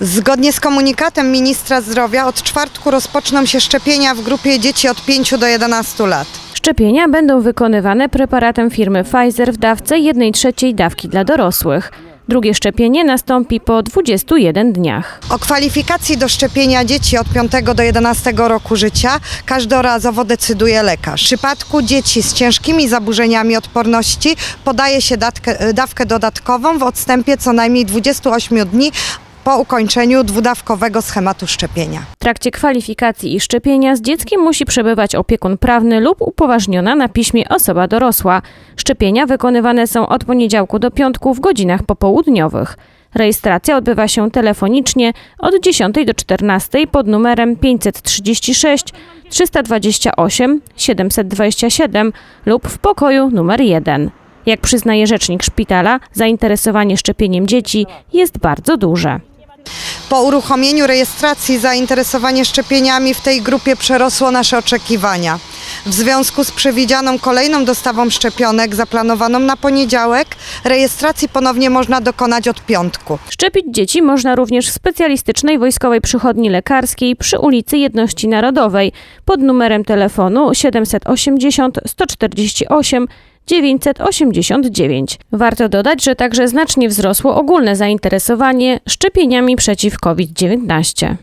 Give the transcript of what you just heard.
Zgodnie z komunikatem ministra zdrowia od czwartku rozpoczną się szczepienia w grupie dzieci od 5 do 11 lat. Szczepienia będą wykonywane preparatem firmy Pfizer w dawce 1 trzeciej dawki dla dorosłych. Drugie szczepienie nastąpi po 21 dniach. O kwalifikacji do szczepienia dzieci od 5 do 11 roku życia każdorazowo decyduje lekarz. W przypadku dzieci z ciężkimi zaburzeniami odporności podaje się datkę, dawkę dodatkową w odstępie co najmniej 28 dni po ukończeniu dwudawkowego schematu szczepienia. W trakcie kwalifikacji i szczepienia z dzieckiem musi przebywać opiekun prawny lub upoważniona na piśmie osoba dorosła. Szczepienia wykonywane są od poniedziałku do piątku w godzinach popołudniowych. Rejestracja odbywa się telefonicznie od 10 do 14 pod numerem 536 328 727 lub w pokoju numer 1. Jak przyznaje rzecznik szpitala, zainteresowanie szczepieniem dzieci jest bardzo duże. Po uruchomieniu rejestracji zainteresowanie szczepieniami w tej grupie przerosło nasze oczekiwania. W związku z przewidzianą kolejną dostawą szczepionek zaplanowaną na poniedziałek, rejestracji ponownie można dokonać od piątku. Szczepić dzieci można również w specjalistycznej wojskowej przychodni lekarskiej przy ulicy Jedności Narodowej pod numerem telefonu 780 148 989. Warto dodać, że także znacznie wzrosło ogólne zainteresowanie szczepieniami przeciw COVID-19.